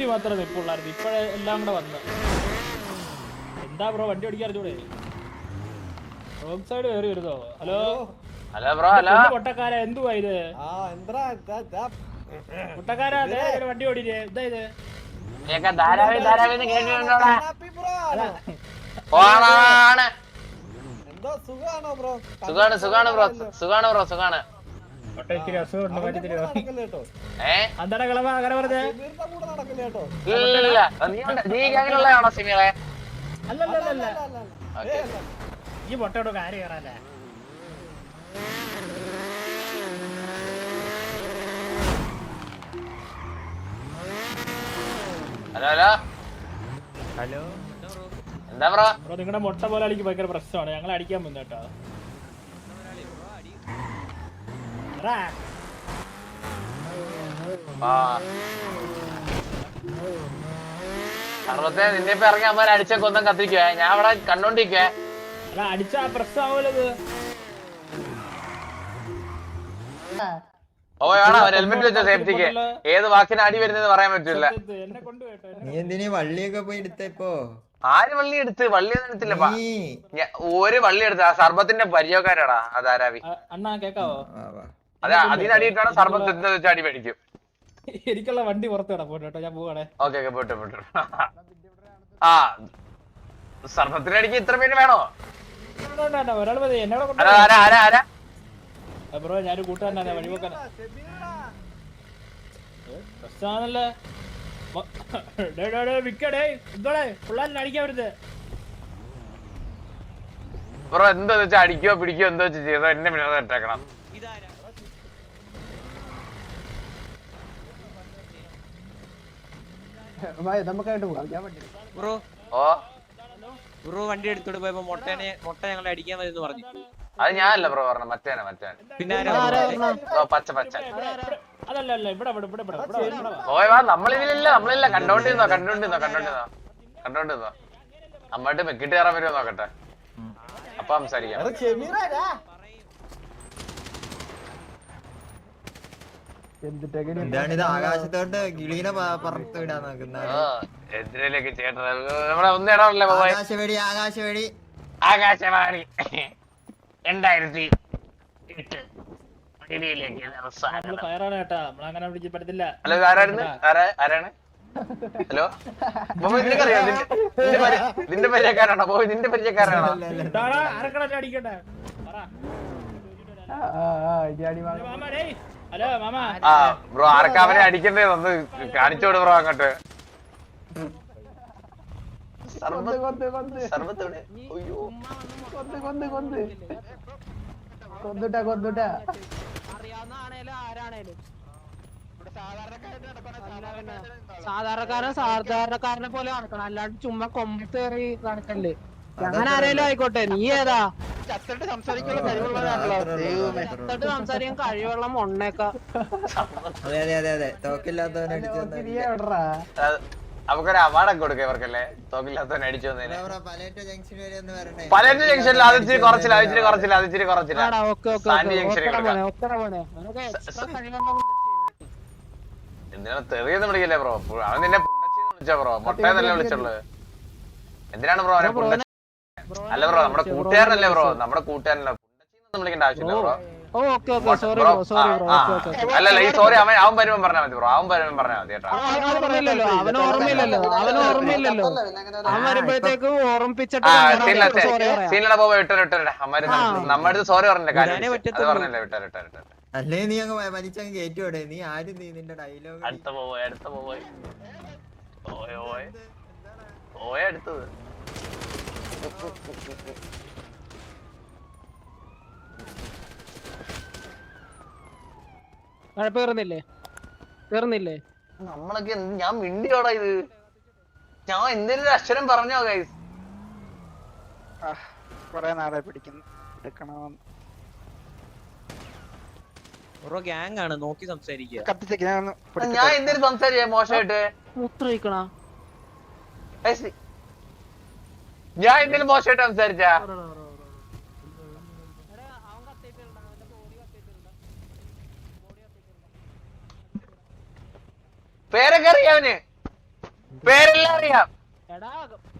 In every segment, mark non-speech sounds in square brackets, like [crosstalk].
Safety മാത്രമേ നിൽപ്പുള്ളായിരുന്നു ഇപ്പോഴേ എല്ലാം കൂടെ വന്ന്. എന്താ ബ്രോ വണ്ടി ഓടിക്കാൻ അറിഞ്ഞൂടെ? റോഡ് സൈഡ് കയറി വരുന്നോ? ഹലോ ഹലോ ബ്രോ ഹലോ പൊട്ടക്കാര എന്തുവാ ഇത്? പൊട്ടക്കാര വണ്ടി ഓടിയില്ലേ? എന്താ ഇത്? നീയൊക്കെ ധാരാവി ധാരാവി കേട്ടിട്ടുണ്ടോടാ ബ്രോ? ഓണാണ് സുഖാണോ ബ്രോ? സുഖാണ് സുഖാണ് സുഖാണ് ഏ? കളവ അങ്ങനെ പറഞ്ഞേ. വീടിന്റെ കൂടെ നടക്കല്ലേ കേട്ടോ ഇല്ല നീ ഉണ്ട്- നീ അങ്ങനെയുള്ളതാണോ സിമികളെ. ഈ പൊട്ടയോട് കാര്യം കയറാല്ലേ ഹലോ ഹലോ. ഹലോ. എന്താ ബ്രോ? ബ്രോ നിങ്ങളുടെ മുട്ട പോലെ അടിക്ക് ഭയങ്കര പ്രശ്നമാണ്. ഞങ്ങൾ അടിക്കാൻ വന്നു കേട്ടോ. ആ. സർവത്തെ നിന്നെ ഇപ്പൊ ഇറങ്ങി അമ്മ അടിച്ച കൊന്തം കത്തിരിക്കുവേ ഞാൻ അവിടെ കണ്ടോണ്ടിരിക്കുവേ. അടിച്ചാ ഇത് ഓ വേണം ഹെൽമെറ്റ് വെച്ച സേഫ്റ്റിക്ക് ഏത് വാക്കിന് അടി വരുന്നത് പറയാൻ പറ്റില്ല. നീ എന്തിനീ വള്ളിയൊക്കെ പോയി എടുത്ത ഇപ്പോ? ആര് വള്ളി എടുത്ത്? വള്ളി ഒന്നും എടുത്തില്ലപ്പാ ഒരു വള്ളി എടുത്ത. ആ സർബത്തിന്റെ പരിചയക്കാരാടാ അതാരാവി അണ്ണാ കേക്കാവോ? ആ, വാ. അതെ അതിനടിയിട്ടാണ് സർബത്ത് അടി മേടിക്കും. എനിക്കുള്ള വണ്ടി പുറത്ത് പോട്ടെ കേട്ടോ ഞാൻ പോവാണേ. ഓക്കെ ഓക്കെ പോട്ടെ പോട്ടെ. ആ സർവത്തിനടിക്ക് ഇത്ര പേര് വേണോ? ഒരാൾ മതി. എന്നോട് ആരാ ആരാ ആരാ ആരാ? ബ്രോ ഞാനൊരു കൂട്ടുകാരനാണ് വഴിപോക്കാൻ. പ്രശ്നമാണല്ലേ? വിക്കടേ എന്തോടെ പിള്ളേരെ അടിക്കാൻ വരുന്നത്. ബ്രോ എന്താ വെച്ചാ അടിക്കോ പിടിക്കോ എന്തോ വെച്ചാ ചെയ്തോ എന്നെ പിന്നെ ഇട്ടേക്കണം ബ്രോ. ഓ. ബ്രോ വണ്ടി എടുത്തോട് പോയപ്പോ മൊട്ടനെ മുട്ട ഞങ്ങളെ അടിക്കാൻ വരുന്നു പറഞ്ഞു. അത് ഞാനല്ല ബ്രോ പറഞ്ഞ മറ്റേനെ മറ്റേ പിന്നെ പച്ച പച്ച. അതല്ല അല്ല ഇവിടെ ഇവിടെ ഇവിടെ ഇവിടെ ഇവിടെ ഇവിടെ വാ. ഓയ് വാ നമ്മളിതിലില്ല നമ്മളില്ല കണ്ടോണ്ടിരുന്നോ കണ്ടോണ്ടിരുന്നോ കണ്ടോണ്ടിരുന്നോ കണ്ടോണ്ടിരുന്നോ. നമ്മളായിട്ട് മെക്കിട്ട് കയറാൻ വരുമോ നോക്കട്ടെ. അപ്പൊ സംസാരിക്കാം. എടാ ഷെബീറാ, ഡാ. എന്താണ് ഇത് ആകാശത്തോട്ട് കിളീനെ പറത്ത് വിടാൻ നോക്കുന്ന ഓ എതിരേലേക്ക് ചേട്ടൻ നമ്മളെ ഒന്നും ഇടാറില്ല ആകാശവേടി ആകാശവേടി ആകാശവാണി. രണ്ടായിരത്തി എട്ട് ഹലോ ആരായിരുന്നു? ആരാ ആരാണ്? ഹലോ? ബോബോയ് നിനക്കറിയോ? നിന്റെ നിന്റെ പരി- നിന്റെ പരിചയക്കാരാണോ ബോബോയ് നിന്റെ പരിചയക്കാരാണോ അടിക്കട്ടെ ആ ബ്രോ ആർക്കാ അവനെ അടിക്കണ്ടേ? ഒന്ന് കാണിച്ചോട് ബ്രോ അങ്ങോട്ട്? അയ്യോ. സാധാരണക്കാരൻ സാധാരണക്കാരനെ പോലെ നടക്കണം. അല്ലാണ്ട് ചുമ്മാ കൊമ്പത്തേറി നടക്കല്ലേ അങ്ങനെ ആരേലും ആയിക്കോട്ടെ. നീ ഏതാ? ചത്തിട്ട് സംസാരിക്കാൻ കഴിവുള്ള മൊണ്ണേക്ക. അതെ അതെ അതെ അതെ. തോക്കില്ലാത്തവനെ അടിച്ചു അത് നമുക്കൊരു അവാർഡൊക്കെ കൊടുക്കാം ഇവർക്കല്ലേ? തോക്കില്ലാത്തവൻ അടിച്ചു വന്നതിന്. പലേറ്റ ജംഗ്ഷൻ വരെ ഒന്ന് വരണ്ടേ? പലരുടെ ജംഗ്ഷനിൽ അത് ഇച്ചിരി കുറച്ചില്ല അത് ഇച്ചിരി കുറച്ചില്ല അത് ഇച്ചിരി കുറച്ചില്ല. ആടാ ഓക്കെ ഓക്കെ ജംഗ്ഷനിൽ കൊടുക്കാം. പോണേ കഴിവുള്ള എന്തിനാണ് തെറിയെന്ന് വിളിക്കല്ലേ ബ്രോ? അവൻ നിന്നെ പുണ്ടച്ചിന്ന് വിളിച്ചോ ബ്രോ. മുട്ടയെന്നല്ലേ വിളിച്ചുള്ളു. എന്തിനാണ് ബ്രോ അവനെ പുണ്ടച്ചി അല്ല ബ്രോ നമ്മുടെ കൂട്ടുകാരനല്ലേ ബ്രോ നമ്മുടെ കൂട്ടുകാരനല്ല. വിളിക്കേണ്ട ആവശ്യമില്ല bro oh okay okay sorry bro sorry bro okay okay അല്ലല്ല ഈ സോറി അവൻ അവൻ വരുമ്പോ പറഞ്ഞാൽ മതി ബ്രോ അവൻ വരുമ്പോ പറഞ്ഞാൽ മതി കേട്ടോ. അവന് ഓർമ്മയില്ലല്ലോ. അവന് ഓർമ്മയില്ലല്ലോ. അവൻ വരുമ്പോഴത്തേക്ക് ഓർമ്മിപ്പിച്ചിട്ട്. സീനിലടെ വിട്ടര അമ്മര് നമ്മുടെ അടുത്ത് സോറി പറഞ്ഞില്ല കാര്യം അത്. പറഞ്ഞില്ല വിട്ടര വിട്ടര വിട്ടര. അല്ലേ നീ അങ്ങ് വലിച്ചങ്ങ് കയറ്റുവിടെ നീ ആരും നീ നിന്റെ ഡയലോഗ് അടുത്ത പോവോ അടുത്ത പോവോ. ഓയോ ഓയ ഓയ അടുത്തത്. കുഴപ്പം പേറുന്നില്ലേ? പേറുന്നില്ലേ? നമ്മളൊക്കെ ഞാൻ മിണ്ടിയോടാ ഇത്? ഞാൻ എന്തെങ്കിലും ഒരു അക്ഷരം പറഞ്ഞോ ഗൈസ് കൊറേ നാളെ പിടിക്കുന്നു. എടുക്കണമെന്ന് ഗ്യാങ് ആണ് നോക്കി സംസാരിക്കുക. കത്തിച്ചേക്ക് ഞാൻ എന്തെങ്കിലും സംസാരിച്ചേ മോശമായിട്ട്? മൂത്രമൊഴിക്കണ ഗൈസ്, ഞാൻ എന്തെങ്കിലും മോശമായിട്ട് സംസാരിച്ച? പേരൊക്കെ അറിയാവന് പേരെല്ലാം അറിയാം.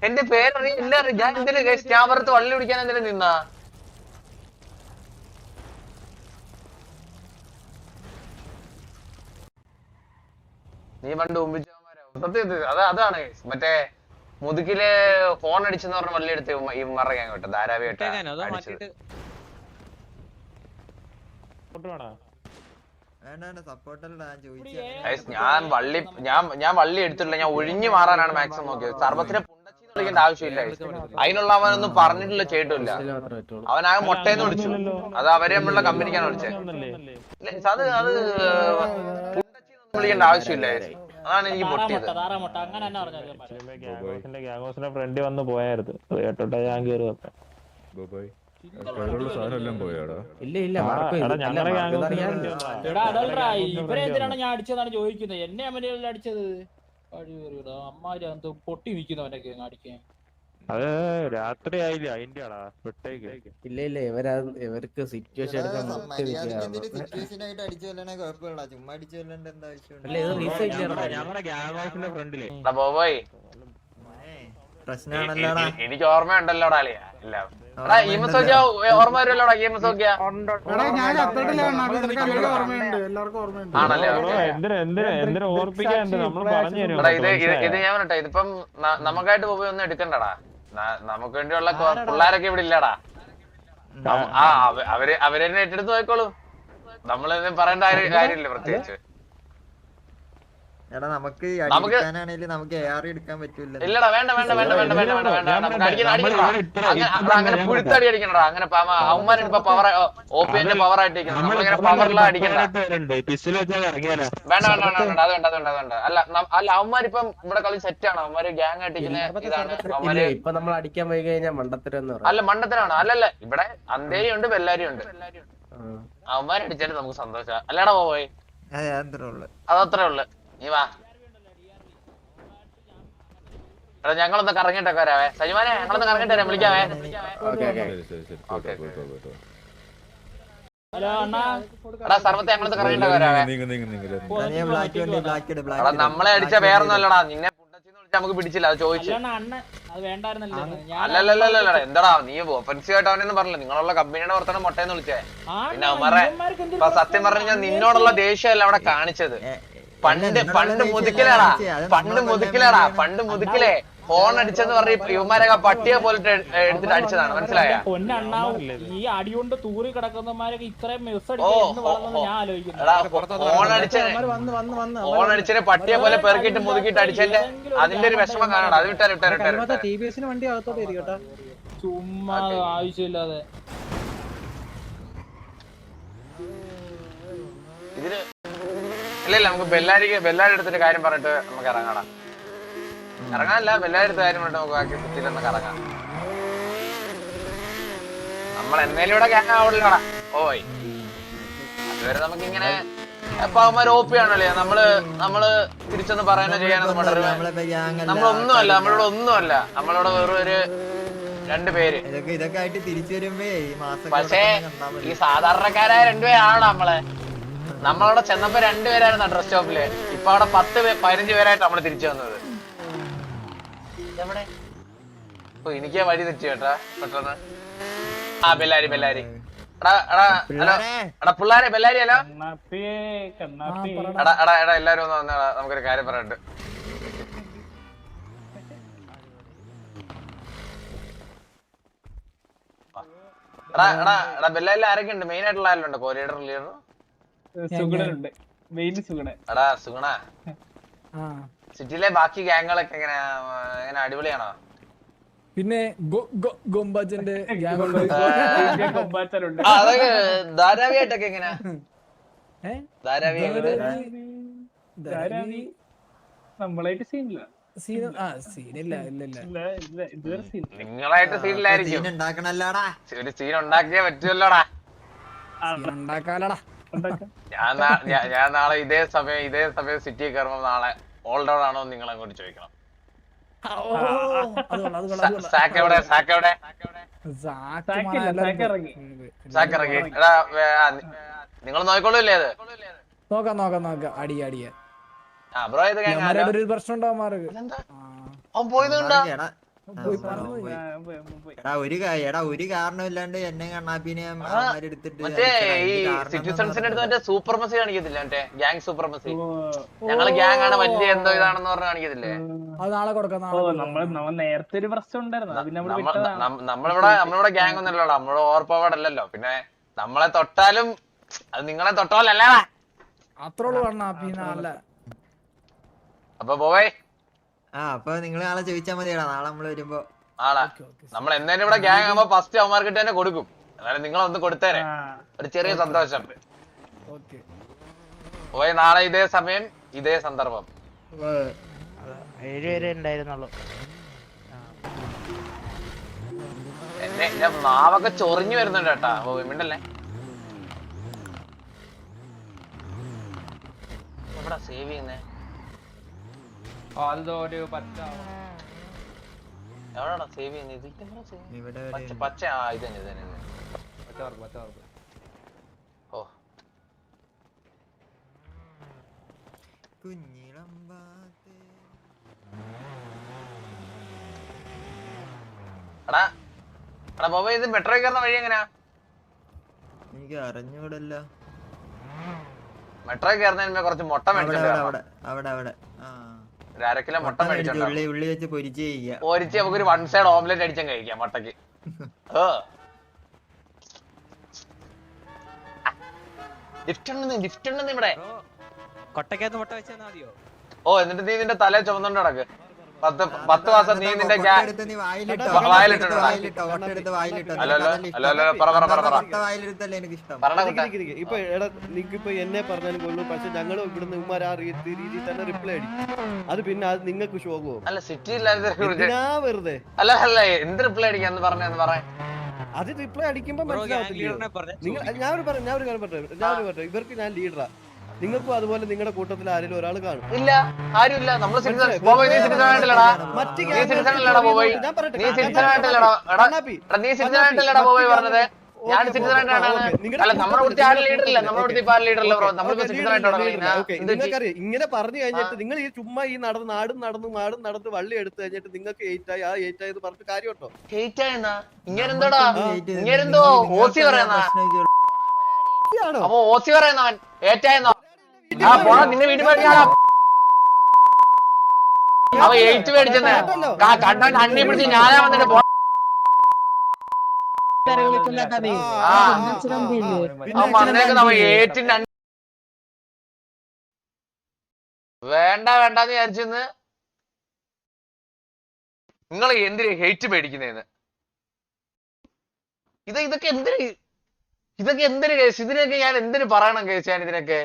എന്റെ പേരറിയാം. എല്ലാം അറിയാം. ഞാൻ എന്തിനു ക്യാമറത്ത് വള്ളി പിടിക്കാൻ എന്തിനു നിന്നാ? നീ പണ്ട് ഉമ്പിച്ചവന്മാരാ സത്യത്തിൽ അത് അതാണ്. മറ്റേ മുതുകിൽ ഫോൺ അടിച്ചെന്ന് പറഞ്ഞ വള്ളി എടുത്ത് ഈ മറ ഗ്യാങ് കേട്ടോ ധാരാവി ഞാൻ ചോദിച്ചു Guys, ഞാൻ വള്ളി ഞാൻ ഞാൻ വള്ളി എടുത്തിട്ടില്ല. ഞാൻ ഒഴിഞ്ഞു മാറാനാണ് മാക്സിമം നോക്കിയത്. സർവത്തിനെ പുണ്ടച്ചി വിളിക്കേണ്ട ആവശ്യമില്ല. അതിനുള്ള അവനൊന്നും പറഞ്ഞിട്ടില്ല ചെയ്തിട്ടില്ല അവനാകെ മുട്ടയെന്ന് വിളിച്ചു. അത് അവരെ നമ്മളുടെ കമ്പനിക്കാണ് വിളിച്ചത് അത് അത് പുണ്ടച്ചി വിളിക്കേണ്ട ആവശ്യമില്ല. അതാണ് എനിക്ക് പൊട്ടിയത്. ഫ്രണ്ട് വന്ന് പോയായിരുന്നു. കേട്ടോട്ടെ ഞാൻ കേറി വെക്കാം സാധനം എല്ലാം പോയാടാ ഇല്ല ഇല്ല. ഞാൻ ചോദിക്കുന്നത്? എന്നെ അമ്മ അടിച്ചത്? അമ്മാര് പൊട്ടി നിൽക്കുന്നവനൊക്കെ അടിക്കാൻ. അത് രാത്രി ആയില്ല അതിന്റെ ആളാ. വിട്ടേക്ക്. ഇല്ല ഇല്ല. ഇവരാ ഇവർക്ക് സിറ്റുവേഷൻ എടുക്കാൻ എനിക്ക് ഓർമ്മയുണ്ടല്ലോടാ എല്ലാം ഓർമ്മ വരുമല്ലോടാ മസോക്കിയ ആണല്ലേ? പറഞ്ഞു ഇത് ഞാൻ പറഞ്ഞിട്ടെ ഇതിപ്പം നമുക്കായിട്ട് പോയി ഒന്നും എടുക്കണ്ടടാ. നമുക്ക് വേണ്ടിയുള്ള പിള്ളേരൊക്കെ ഇവിടെ ഇല്ലടാ. ആ അവ- അവർ അവരെന്നെ ഏറ്റെടുത്ത് പോയിക്കോളൂ. നമ്മളൊന്നും പറയേണ്ട കാര്യം- കാര്യമില്ല പ്രത്യേകിച്ച്. എടാ നമുക്ക് അടിക്കാനാണെങ്കിൽ നമുക്ക് എ ആർ എടുക്കാൻ പറ്റൂല ഇല്ലടാ വേണ്ട വേണ്ട വേണ്ട വേണ്ട വേണ്ട വേണ്ട വേണ്ട നമുക്ക് അടിക്കണം? അടിക്കണം അങ്ങനെ പുഴുത്തടി അടിക്കണടാ? അങ്ങനെ അവന്മാരെ ഇപ്പൊ പവർ ഓപ്പിയന്റെ പവർ ആയിട്ടിരിക്കണം? നമ്മളിങ്ങനെ പവറിലാ അടിക്കണ്ട. വേണ്ട വേണ്ട വേണ്ട വേണ്ട അത് വേണ്ട അത് വേണ്ട അത് വേണ്ട. അല്ല അല്ല അവന്മാരിപ്പം ഇവിടെ കളി സെറ്റാണ് അവന്മാര് ഗ്യാങ് ആയിട്ടിരിക്കുന്ന ഇതാണ്. അവന്മാര് ഇപ്പൊ നമ്മൾ അടിക്കാൻ പോയി കഴിഞ്ഞാൽ മണ്ടത്തരം അല്ല മണ്ടത്തരാണ് അല്ലല്ല ഇവിടെ അന്തേരി ഉണ്ട് ബെല്ലാരി ഉണ്ട്. അവന്മാരടിച്ചാലും നമുക്ക് സന്തോഷം. അല്ലടാ പോയി അതത്രേ ഉള്ളു. നീ വാ. എടാ ഞങ്ങളൊന്ന് കറങ്ങിട്ടൊക്കെ വരാവേ. സജിമാനെ ഞങ്ങളൊന്ന് കറങ്ങിട്ട് വരാം. വിളിക്കാവേ. എടാ സർവത്തെ ഞങ്ങളൊന്ന് കറങ്ങിട്ടൊക്കെ വരാവേ. എടാ നമ്മളെ അടിച്ച വേറൊന്നും അല്ലടാ നിന്നെ നമുക്ക് പിടിച്ചില്ല അത് ചോദിച്ചു. അല്ലണ്ണ അണ്ണൻ അത് വേണ്ടായിരുന്നല്ലേ. അല്ലല്ലല്ലല്ല എന്താടാ നീ ഒഫൻസീവ് ആയിട്ട് അവനൊന്നും പറഞ്ഞില്ല. നിങ്ങളുള്ള കമ്പനിയുടെ പുറത്താണ് മുട്ടയെന്ന് വിളിച്ചേ. പിന്നെ അവന്മാരെ സത്യം പറഞ്ഞു പറഞ്ഞാൽ നിന്നോടുള്ള ദേഷ്യമല്ല അവിടെ കാണിച്ചത്. പണ്ട് പണ്ട് മുതുക്കിലാടാ പണ്ട് മുതുക്കിലാടാ പണ്ട് മുതുക്കിലേ ഫോൺ അടിച്ചെന്ന് പറഞ്ഞ ഇവന്മാരൊക്കെ പട്ടിയെ പോലിട്ട് എടുത്തിട്ട് അടിച്ചതാണ്. മനസ്സിലായ? പൊന്നണ്ണ ഈ അടികൊണ്ട് തൂറി കിടക്കുന്നമാരൊക്കെ ഇത്രയും മെസ് ഫോൺ അടിച്ചതിന് പട്ടിയെ പോലെ പെറുക്കിട്ട് മുതുക്കിട്ട് അടിച്ചതിന്റെ അതിന്റെ ഒരു വിഷമം കാണണം അത് വിട്ടാൽ വിട്ടാൽ വിട്ടാൽ വണ്ടി അകത്തോട്ട് ചുമ്മാ ആവശ്യമില്ലാതെ. ഇതിന് ഇല്ല നമുക്ക് ബെല്ലാരിക്ക് ബെല്ലാരി എടുത്തിട്ട് കാര്യം പറഞ്ഞിട്ട് നമുക്ക് ഇറങ്ങാടാ. ഇറങ്ങാനല്ല ബെല്ലാരി എടുത്ത കാര്യം പറഞ്ഞിട്ട് നമുക്ക് ബാക്കി കുത്തിയിലൊന്ന് കറങ്ങാം. നമ്മൾ എന്നേലും ഇവിടെ ഗ്യാങ് ആവില്ലടാ ഓയ്. അതുവരെ നമുക്കിങ്ങനെ അപ്പൊ അവന്മാർ ഓപ്പി ആണല്ലേ? നമ്മൾ നമ്മൾ തിരിച്ചൊന്ന് പറയാനോ ചെയ്യാനോ നമ്മളൊന്നുമല്ല നമ്മളിവിടെ ഒന്നുമല്ല. നമ്മളിവിടെ വെറും ഒരു രണ്ട് പേര്. ഇതൊക്കെ ഇതൊക്കെ ആയിട്ട് തിരിച്ചു വരുമ്പോ പക്ഷേ ഈ സാധാരണക്കാരായ രണ്ടുപേരാണോ നമ്മൾ. നമ്മളവിടെ ചെന്നപ്പോ രണ്ടുപേരായിരുന്നു ഡ്രസ് ഷോപ്പിൽ ഇപ്പൊ അവിടെ പത്ത് പേര് പതിനഞ്ച് പേരായിട്ട് നമ്മൾ തിരിച്ചു വന്നത്? ഓ എനിക്ക് വഴി തെറ്റി കേട്ടാ പെട്ടെന്ന്. ആ ബെല്ലാരി ബെല്ലാരി. എടാ എടാ ഹലോ. എടാ പിള്ളാരെ ബെല്ലാരി കണ്ണാപ്പി എടാ എടാ എടാ എല്ലാരും ഒന്ന് വന്നേടാ. നമുക്കൊരു കാര്യം പറയണ്ട് എടാ എടാ എടാ ബെല്ലാരിൽ ആരൊക്കെ ഉണ്ട് മെയിൻ ആയിട്ടുള്ള ആരെല്ലാം ഉണ്ട് കോലീഡർ ലീഡർ സുഗുണനുണ്ട് മെയിൻ സുഗുണൻ. എടാ സുഗുണ. സിറ്റിയിലെ ബാക്കി ഗ്യാങ്ങുകളൊക്കെ എങ്ങനെ എങ്ങനെ അടിപൊളിയാണോ? പിന്നെ അതൊക്കെ ധാരാവിയായിട്ടൊക്കെ എങ്ങനെയാ? ധാരാവി ധാരാവി. നമ്മളായിട്ട് സീനില്ല ഇല്ല. ഇല്ല ഇല്ല ഇല്ല. നിങ്ങളായിട്ട് സീനിലായിരിക്കും ഉണ്ടാക്കണല്ലോടാ? ഒരു സീൻ ഉണ്ടാക്കിയേ പറ്റുമല്ലോടാ ഉണ്ടാക്കാലടാ. ഉണ്ടാക്കാം ഞാൻ ഞാൻ- ഞാൻ നാളെ ഇതേ സമയം ഇതേ സമയം സിറ്റി കയറുമ്പോ നാളെ ഓൾ ഡൗൺ ആണോ നിങ്ങൾ അങ്ങോട്ട് ചോദിക്കണം. സാക്ക് എവിടെ? സാക്ക് എവിടെ? സാക്ക് ഇറങ്ങി. എടാ നിങ്ങൾ നോക്കിക്കൊള്ളൂല്ലേ അത്? നോക്കാം നോക്കാം നോക്കാം. അടി അടിയ. ആ ബ്രോ ഇത്? പ്രശ്നം ഉണ്ടാവും? എടാ ഒരു എടാ ഒരു കാരണമില്ലാണ്ട് എന്നെ കണ്ണാപ്പിനെ എടുത്തിട്ട് മറ്റേ അടിച്ചടാ. ഈ എന്ത് കാരണം സിറ്റിസൺസിന്റെ അടുത്ത് എന്നൊന്നും മറ്റേ സൂപ്പർമസി കാണിക്കത്തില്ല മറ്റേ ഗ്യാങ് സൂപ്പർമസി ഓ, ഞങ്ങൾ ഗ്യാങ് ആണ് വലിയ എന്തോ ഇതാണെന്ന് പറഞ്ഞ് കാണിക്കത്തില്ലേ? അത് നാളെ കൊടുക്കാം ഓ നമ്മൾ നമ്മ നേരത്തെ ഒരു പ്രശ്നം ഉണ്ടായിരുന്നു. നമ്മളിവിടെ നമ്മളിവിടെ ഗ്യാങ് ഒന്നുമല്ലോ നമ്മുടെ ഓവർ പവർഡ് അല്ലല്ലോ പിന്നെ നമ്മളെ തൊട്ടാലും അത് നിങ്ങളെ തൊട്ടാലല്ലേ അത്രേ ഉള്ളൂ അപ്പൊ പോവേ. ആ അപ്പൊ നിങ്ങൾ നാളെ ചോദിച്ചാ മതിയടാ. നാളെ നമ്മൾ വരുമ്പോ ആളാ ഓക്കെ ഓക്കെ നമ്മൾ എന്നേലും ഇവിടെ ഗ്യാങ് ആകുമ്പോ ഫസ്റ്റ് അവന്മാർക്ക് തന്നെ കൊടുക്കും. എന്നാലും നിങ്ങളൊന്ന് കൊടുത്തേരെ. ആ, ഒരു ചെറിയ സന്തോഷം. ഓക്കെ. പോയി നാളെ ഇതേ സമയം ഇതേ സന്ദർഭം. ഏഴ് പേരെ ഉണ്ടായിരുന്നുള്ളൂ. എന്നെ എന്റെ നാവൊക്കെ ചൊറിഞ്ഞു വരുന്നുണ്ട് കേട്ടാ. ഓ മിണ്ടല്ലേ? എവിടാ സേവ് ചെയ്യുന്നേ? അത് ഒരു പച്ച എവിടാ സേവ് ചെയ്യുന്നത്? ഇവിടെ പച്ച പച്ച ആ ഇത് തന്നെ ഇത് തന്നെ ഓ. കുഞ്ഞിളമ്പാത്തേ എടാ എടാ ബോബ ഇത് മെട്രോ കയറുന്ന വഴി എങ്ങനെയാ എനിക്ക് അറിഞ്ഞൂടല്ല. മെട്രോ കയറുന്നതിന് കുറച്ച് മുട്ട വരണം. അവിടെ അവിടെ അവിടെ. ആ. ഒരു അര കിലോ മുട്ട മുട്ട ഉള്ളി ഉള്ളി വെച്ച് പൊരിച്ച് കഴിക്കുക ഒരിച്ച് നമുക്കൊരു വൺ സൈഡ് ഓംലെറ്റ് അടിച്ചാൽ കഴിക്കാം മുട്ടക്ക് [laughs] ഓ. ലിഫ്റ്റ് ഉണ്ടെന്ന് ലിഫ്റ്റ് ഉണ്ടെന്ന് ഇവിടെ. കൊട്ടക്കകത്ത് മുട്ട വെച്ചാൽ മതിയോ? ഓ എന്നിട്ട് നീ നിന്റെ തല ചുമന്നോണ്ട് നടക്ക്. പത്ത് പത്ത് മാസം നീ നിന്റെ പറഞ്ഞ. ഇപ്പൊ എടാ നിങ്ങക്കിപ്പോ എന്നെ പറഞ്ഞാലും കൊള്ളു പക്ഷെ ഞങ്ങൾ ഇവിടുന്ന് ഉമ്മാർ ആ രീതിയിൽ തന്നെ റിപ്ലൈ അടിക്കും. അത് പിന്നെ അത് നിങ്ങൾക്ക് ശോകവും അല്ല സിറ്റി വെറുതെ? അല്ല അല്ല എന്ത് റിപ്ലൈ അടിക്കാന്ന് പറഞ്ഞെന്ന് പറയാ അത് റിപ്ലൈ അടിക്കുമ്പോ പറഞ്ഞ നിങ്ങൾ ഞാൻ ഒരു പറഞ്ഞു. ഞാൻ ഒരു കാര്യം പറഞ്ഞു ഞാൻ ഒരു പറഞ്ഞു ഇവർക്ക് ഞാൻ ലീഡറാ നിങ്ങൾക്കും അതുപോലെ നിങ്ങളുടെ കൂട്ടത്തിൽ ആരെങ്കിലും ഒരാൾ കാണും. ഇല്ല ആരുമില്ല. നമ്മൾ സിറ്റിസൺ മനസ്സിലായി. ബോബോയ് നീ സിറ്റിസൺ ആയിട്ടില്ലടാ. മറ്റ് നീ സിറ്റിസൺ അല്ലടാ ബോബോയ്. നീ സിറ്റിസൺ ആയിട്ടില്ലടാ. എടാ കണ്ണാപ്പി, എടാ, നീ സിറ്റിസൺ കണ്ണാപ്പി, ആയിട്ടില്ലടാ ബോബോയ് പറഞ്ഞത്. ഞാൻ ഓക്കേ, സിറ്റിസൺ ആയിട്ടാണ് അല്ല നമ്മുടെ കൂട്ടത്തിൽ, ഇവിടുത്തെ ആരും ലീഡർ ഇല്ല. നമ്മുടെ ഇവിടുത്തെ ഇപ്പൊ ആരും ലീഡർ ഇല്ല ബ്രോ. നമ്മളിപ്പോ സിറ്റിസൺ ആയിട്ടാണ് ഇങ്ങനെ പറഞ്ഞു കഴിഞ്ഞിട്ട് നിങ്ങൾ ഈ ചുമ്മാ ഈ നടന്ന് നാടും നടന്ന് നാടും നടന്ന് വള്ളി എടുത്തു കഴിഞ്ഞിട്ട് നിങ്ങൾക്ക് ഏറ്റായി ആയി ആ ഏറ്റായി എന്ന് പറഞ്ഞിട്ട് കാര്യം കേട്ടോ ഹേറ്റ് ആയെന്നാ ഇങ്ങനെന്തോടാ ഇങ്ങനെന്തോ ഓസി പറയുന്ന അപ്പൊ ഓസി പറയുന്നവൻ ഏറ്റായെന്നോ? ആ പോടാ നിന്നെ അവ എയ്റ്റ് വന്നിട്ട് വേണ്ട വേണ്ടെന്ന് വിചാരിച്ചെന്ന് നിങ്ങൾ എന്തിന് ഹെയ്റ്റ് മേടിക്കുന്നേന്ന്? ഇത് ഇതൊക്കെ എന്തിന് ഇതൊക്കെ എന്തിന് കേസ്? ഇതിനൊക്കെ ഞാൻ എന്തിന് പറയണം കേസ് ഞാൻ ഇതിനൊക്കെ?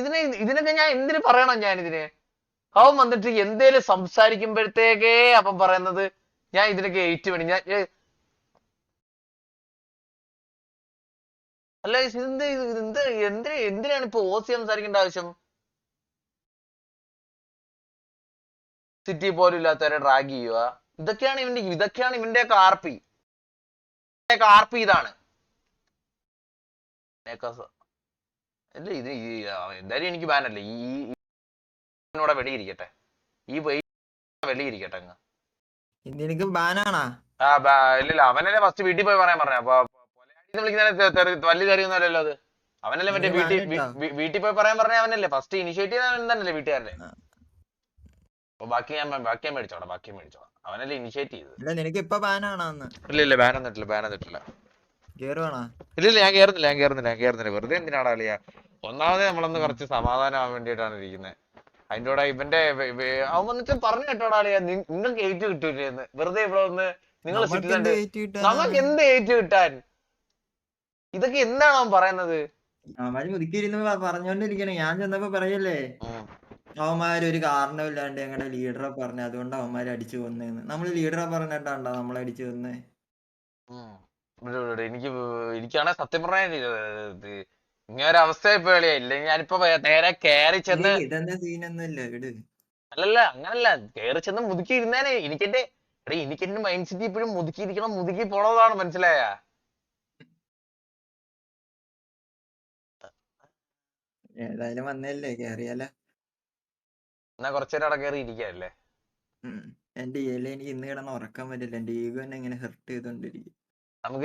ഇതിനെ ഇതിനൊക്കെ ഞാൻ എന്തിനു പറയണം ഞാൻ ഇതിന് അവൻ വന്നിട്ട് എന്തേലും സംസാരിക്കുമ്പോഴത്തേക്കേ അപ്പം പറയുന്നത് ഞാൻ ഇതിനൊക്കെ എയ്റ്റ് മണി ഞാൻ അല്ല ഇത് എന്ത് എന്തിനാ എന്തിനാണ് ഇപ്പൊ ഓസി സംസാരിക്കേണ്ട ആവശ്യം? സിറ്റി പോലും ഇല്ലാത്തവരെ ഡ്രാഗ് ചെയ്യുക. ഇതൊക്കെയാണ് ഇവന്റെ ഇതൊക്കെയാണ് ഇവന്റെയൊക്കെ ആർ പി. ആർ പി ഇതാണ്. അല്ല ഇത് എന്തായാലും എനിക്ക് ബാനല്ല ഈ ഇവിടെ വെളിയിരിക്കട്ടെ? ഈ വെളിയിരിക്കട്ടെ അങ്ങ്. നിനക്ക് ബാനാണാ ആ ഇല്ല അവനല്ലേ ഫസ്റ്റ് വീട്ടിൽ പോയി പറയാൻ പറഞ്ഞ. അപ്പൊ പൊലയാടിന്ന് വിളിക്കുന്ന വലിയ തെറിയൊന്നുമല്ലല്ലോ അത്? അവനല്ലേ മറ്റേ വീട്ടിൽ വീട്ടിൽ പോയി പറയാൻ പറഞ്ഞ അവനല്ലേ? ഫസ്റ്റ് ഇനിഷ്യേറ്റീവ് അവൻ തന്നെയല്ലേ വീട്ടുകാരല്ലേ അപ്പൊ ബാക്കി ഞാൻ ബാക്കി ഞാൻ മേടിച്ചോളാം ബാക്കി മേടിച്ചോളാം. അവനല്ലേ ഇനിഷ്യേറ്റ് ചെയ്തത്. ഇല്ല നിനക്ക് ഇപ്പൊ ബാനാണോ ഇല്ല ഇല്ല ബാൻ ബാനൊന്നും ബാൻ വന്നിട്ടില്ല. കേറുവാണാ ഇല്ല ഇല്ല ഞാൻ കേറുന്നില്ല ഞാൻ കേറുന്നില്ല ഞാൻ കേറുന്നില്ല. വെറുതെ എന്തിനാണ് അളിയ ഒന്നാമത് നമ്മളൊന്ന് കുറച്ച് സമാധാനമാവാൻ വേണ്ടിട്ടാണ് ഇരിക്കുന്നത് അതിന്റെ കൂടെ ഇവന്റെ അവൻ വന്നിട്ട് പറഞ്ഞു കേട്ടോടാ അളിയ നിങ്ങൾക്ക് ഏറ്റു കിട്ടൂലെന്ന് വെറുതെ ഇവിടെ വന്ന് നിങ്ങൾ നമുക്ക് എന്ത് weight നമുക്ക് എന്ത് ഏറ്റു കിട്ടാൻ? ഇതൊക്കെ എന്താണ് അവൻ പറയുന്നത്? അവന്മാര് മുതുക്കിയിരുന്ന് പറഞ്ഞോണ്ടിരിക്കണേ. ഞാൻ ചെന്നപ്പോ പറയല്ലേ. അവന്മാര് ഒരു കാരണമില്ലാണ്ട് ഞങ്ങളുടെ ലീഡറെ പറഞ്ഞു അതുകൊണ്ട് അവന്മാര് അടിച്ചു കൊന്നേന്ന്. നമ്മൾ ലീഡറെ പറഞ്ഞിട്ടാണ്ടോ നമ്മളടിച്ചു കൊന്നേ? എനിക്ക് എനിക്കാണെ സത്യം പറഞ്ഞ ഇങ്ങനെ ഒരു അവസ്ഥ ഇപ്പൊ കളിയാ. ഇല്ലെങ്കിൽ ഞാനിപ്പോ നേരെ കേറി ചെന്ന് അല്ലല്ല അങ്ങനല്ല. കേറി ചെന്ന് മുതുക്കി ഇരുന്നേനെ എനിക്കെന്റെ എടേ എനിക്കെന്റെ മൈൻഡ് സെറ്റ് ഇപ്പോഴും മുതുക്കിയിരിക്കണം മുതുക്കി പോണതാണ് മനസ്സിലായ? ഏതായാലും വന്നല്ലേ കേറിയാലേ. എന്നാ കുറച്ചേരം കേറി ഇരിക്കാല്ലേ? എന്റെ ഇല എനിക്ക് ഇന്ന് കിടന്ന് ഉറക്കാൻ പറ്റില്ല എന്റെ ഈഗോ എന്നെ ഇങ്ങനെ ഹെർട്ട് ചെയ്തോണ്ടിരിക്കും.